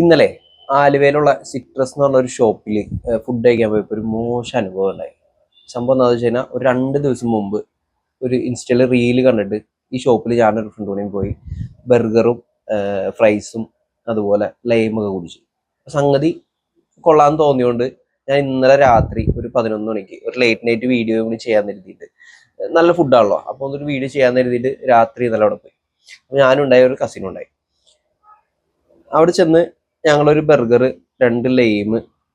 ഇന്നലെ ആലുവയിലുള്ള സിട്രസ് എന്ന് പറഞ്ഞ ഒരു ഷോപ്പിൽ ഫുഡ് കഴിക്കാൻ പോയപ്പോൾ ഒരു മോശം അനുഭവം ഉണ്ടായി. സംഭവം എന്താണെന്ന് വെച്ച് കഴിഞ്ഞാൽ ഒരു രണ്ട് ദിവസം മുമ്പ് ഒരു ഇൻസ്റ്റയിൽ റീൽ കണ്ടിട്ട് ഈ ഷോപ്പിൽ ഞാനൊരു ഫ്രണ്ട് പോയി ബർഗറും ഫ്രൈസും അതുപോലെ ലൈമൊക്കെ കുടിച്ചു. സംഗതി കൊള്ളാൻ തോന്നിയോണ്ട് ഞാൻ ഇന്നലെ രാത്രി ഒരു പതിനൊന്ന് മണിക്ക് ഒരു ലേറ്റ് നൈറ്റ് വീഡിയോ കൂടി ചെയ്യാൻ കരുതിയിട്ട് നല്ല ഫുഡാണല്ലോ അപ്പോൾ ഒന്നൊരു വീഡിയോ ചെയ്യാൻ കരുതിയിട്ട് രാത്രി ഇന്നലെ അവിടെ പോയി. അപ്പോൾ ഞാനുണ്ടായ ഒരു കസിനുണ്ടായി അവിടെ ചെന്ന് ഞങ്ങളൊരു ബർഗർ രണ്ട് ലൈം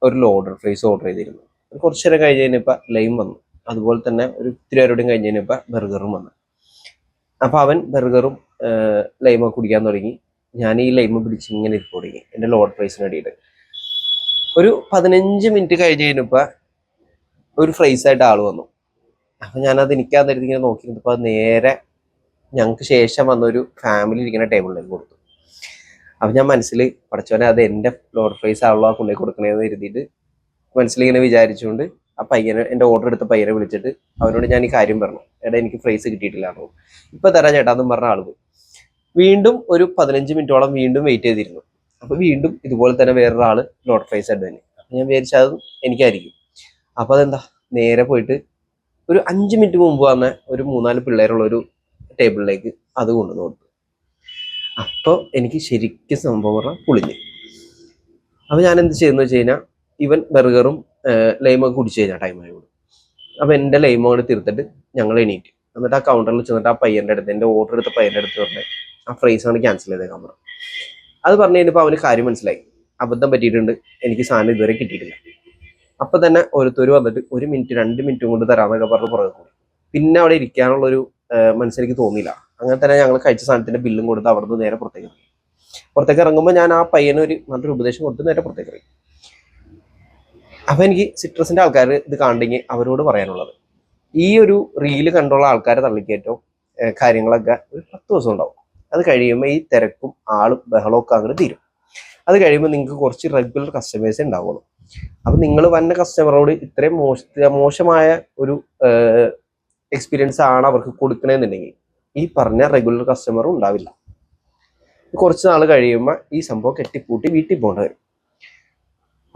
ഒരു ലോഡർ ഫ്രൈസ് ഓർഡർ ചെയ്തിരുന്നു. കുറച്ചു നേരം കഴിഞ്ഞ് കഴിഞ്ഞപ്പോൾ ലൈം വന്നു. അതുപോലെ തന്നെ ഒരു ഇത്തിരി പേരോടും കഴിഞ്ഞ് കഴിഞ്ഞപ്പോൾ ബർഗറും വന്നു. അപ്പോൾ അവൻ ബർഗറും ലൈമൊക്കെ കുടിക്കാൻ തുടങ്ങി. ഞാൻ ഈ ലൈമ പിടിച്ച് ഇങ്ങനെ ഇരിപ്പ് തുടങ്ങി. എന്റെ ലോഡ് പ്രൈസിന് അടിയിട്ട് ഒരു പതിനഞ്ച് മിനിറ്റ് കഴിഞ്ഞ് കഴിഞ്ഞപ്പോൾ ഒരു ഫ്രൈസ് ആയിട്ട് ആൾ വന്നു. അപ്പം ഞാനത് എനിക്കാന്ന് കരുതി ഇങ്ങനെ നോക്കി അത് നേരെ ഞങ്ങൾക്ക് ശേഷം വന്നൊരു ഫാമിലി ഇരിക്കുന്ന ടേബിളിലേക്ക് കൊടുത്തു. അപ്പം ഞാൻ മനസ്സിൽ പഠിച്ചവനെ അത് എന്റെ ഫ്ലോർ ഫ്രൈസ് ആണല്ലോ ആ കൊണ്ടുപോയി കൊടുക്കണേന്ന് കരുതിയിട്ട് മനസ്സിൽ ഇങ്ങനെ വിചാരിച്ചുകൊണ്ട് ആ പയ്യനെ എന്റെ ഓർഡർ എടുത്ത പയ്യനെ വിളിച്ചിട്ട് അവനോട് ഞാൻ ഈ കാര്യം പറഞ്ഞു. എടാ എനിക്ക് ഫ്രൈസ് കിട്ടിയിട്ടില്ലാണോ ഇപ്പൊ തരാം ചേട്ടാ എന്നും പറഞ്ഞ ആൾ പോയി. വീണ്ടും ഒരു പതിനഞ്ച് മിനിറ്റോളം വീണ്ടും വെയിറ്റ് ചെയ്തിരുന്നു. അപ്പൊ വീണ്ടും ഇതുപോലെ തന്നെ വേറൊരാൾ ലോഡ് ഫ്രൈസ് ആയിട്ട് തന്നെ. അപ്പൊ ഞാൻ വിചാരിച്ചത് അതും എനിക്കായിരിക്കും. അപ്പൊ അതെന്താ? നേരെ പോയിട്ട് ഒരു അഞ്ച് മിനിറ്റ് മുമ്പ് വന്ന ഒരു മൂന്നാൽ പിള്ളേരുള്ള ഒരു ടേബിളിലേക്ക് അത് കൊണ്ടുവന്ന് കൊടുത്തു. അപ്പോൾ എനിക്ക് ശരിക്കും സംഭവം പറഞ്ഞാൽ പൊളിഞ്ഞ്. അപ്പോൾ ഞാൻ എന്ത് ചെയ്യുന്നു വെച്ച് കഴിഞ്ഞാൽ ഇവൻ ബർഗറും ലൈമൊക്കെ കുടിച്ചു കഴിഞ്ഞാൽ ടൈം ആയോട് അപ്പോൾ എന്റെ ലൈമോ കൂടെ തീർത്തിട്ട് ഞങ്ങൾ എണീറ്റ്. എന്നിട്ട് ആ കൗണ്ടറിൽ ചെന്നിട്ട് ആ പയ്യന്റെ അടുത്ത് എന്റെ ഓർഡർ എടുത്ത പയ്യന്റെ അടുത്ത് പറഞ്ഞേ ആ ഫ്രൈസ് ആണ് ക്യാൻസൽ ചെയ്തേക്കാൻ പറഞ്ഞു. അത് പറഞ്ഞു കഴിഞ്ഞപ്പോൾ അവന് കാര്യം മനസ്സിലായി. അബദ്ധം പറ്റിയിട്ടുണ്ട്. എനിക്ക് സാധനം ഇതുവരെ കിട്ടിയിട്ടില്ല. അപ്പം തന്നെ ഓരോരുത്തർ വന്നിട്ട് ഒരു മിനിറ്റ് രണ്ട് മിനിറ്റും കൊണ്ട് തരാമെന്നൊക്കെ പറഞ്ഞ് പുറകെ കൂടി പിന്നെ അവിടെ ഇരിക്കാനുള്ളൊരു മനസ്സിലേക്ക് തോന്നിയില്ല. അങ്ങനെ തന്നെ ഞങ്ങൾ കഴിച്ച സാധനത്തിന്റെ ബില്ലും കൊടുത്ത് അവിടുന്ന് നേരെ പുറത്തേക്ക് ഇറങ്ങി. പുറത്തേക്ക് ഇറങ്ങുമ്പോൾ ഞാൻ ആ പയ്യന് ഒരു നല്ലൊരു ഉപദേശം കൊടുത്ത് നേരെ പുറത്തേക്ക് ഇറങ്ങി. അപ്പൊ എനിക്ക് സിട്രസിന്റെ ആൾക്കാർ ഇത് കാണണ്ടെങ്കിൽ അവരോട് പറയാനുള്ളത്. ഈ ഒരു റീൽ കണ്ടുള്ള ആൾക്കാരെ തള്ളിക്കയറ്റവും കാര്യങ്ങളൊക്കെ ഒരു പത്ത് ദിവസം ഉണ്ടാവും. അത് കഴിയുമ്പോൾ ഈ തിരക്കും ആളും ബഹളവും ഒക്കെ അങ്ങോട്ട് തീരും. അത് കഴിയുമ്പോൾ നിങ്ങൾക്ക് കുറച്ച് റെഗുലർ കസ്റ്റമേഴ്സ് ഉണ്ടാവുള്ളൂ. അപ്പൊ നിങ്ങൾ വന്ന കസ്റ്റമറോട് ഇത്രയും മോശ മോശമായ ഒരു എക്സ്പീരിയൻസ് ആണ് അവർക്ക് കൊടുക്കണമെന്നുണ്ടെങ്കിൽ ഈ പറഞ്ഞ റെഗുലർ കസ്റ്റമറും ഉണ്ടാവില്ല. കുറച്ച് നാൾ കഴിയുമ്പോൾ ഈ സംഭവം കെട്ടിപ്പൂട്ടി വീട്ടിൽ പോകേണ്ടി വരും.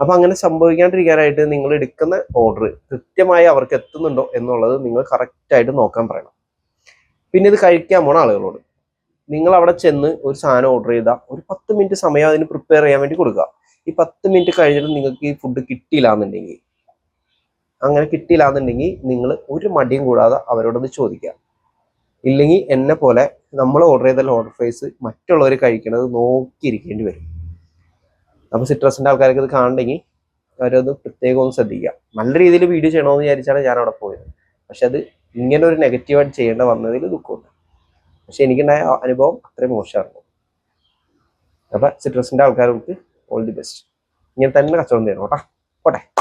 അപ്പം അങ്ങനെ സംഭവിക്കാണ്ടിരിക്കാനായിട്ട് നിങ്ങൾ എടുക്കുന്ന ഓർഡർ കൃത്യമായി അവർക്ക് എത്തുന്നുണ്ടോ എന്നുള്ളത് നിങ്ങൾ കറക്റ്റായിട്ട് നോക്കാൻ പറയണം. പിന്നെ ഇത് കഴിക്കാൻ പോണ ആളുകളോട് നിങ്ങൾ അവിടെ ചെന്ന് ഒരു സാധനം ഓർഡർ ചെയ്താൽ ഒരു പത്ത് മിനിറ്റ് സമയം അതിന് പ്രിപ്പയർ ചെയ്യാൻ വേണ്ടി കൊടുക്കുക. ഈ പത്ത് മിനിറ്റ് കഴിഞ്ഞിട്ട് നിങ്ങൾക്ക് ഈ ഫുഡ് കിട്ടിയില്ല എന്നുണ്ടെങ്കിൽ അങ്ങനെ കിട്ടിയില്ല എന്നുണ്ടെങ്കിൽ നിങ്ങൾ ഒരു മടിയും കൂടാതെ അവരോടൊന്ന് ചോദിക്കുക. ഇല്ലെങ്കിൽ എന്നെ പോലെ നമ്മൾ ഓർഡർ ചെയ്ത ഓർഡർ ഫ്രൈസ് മറ്റുള്ളവർ കഴിക്കണത് നോക്കിയിരിക്കേണ്ടി വരും. അപ്പോൾ സിട്രസിന്റെ ആൾക്കാർക്ക് ഇത് കാണണമെങ്കിൽ അവരത് പ്രത്യേകം ഒന്ന് ശ്രദ്ധിക്കുക. നല്ല രീതിയിൽ വീഡിയോ ചെയ്യണമെന്ന് വിചാരിച്ചാണ് ഞാൻ അവിടെ പോയത്. പക്ഷെ അത് ഇങ്ങനെ ഒരു നെഗറ്റീവായിട്ട് ചെയ്യേണ്ട വന്നതിൽ ദുഃഖമുണ്ട്. പക്ഷെ എനിക്കുണ്ടായ അനുഭവം അത്രയും മോശമായിരുന്നു അപ്പം സിട്രസിന്റെ ആൾക്കാർക്ക് ഓൾ ദി ബെസ്റ്റ് ഇങ്ങനെ തന്നെ കച്ചവടം ചെയ്യണം കേട്ടോ. പോട്ടെ.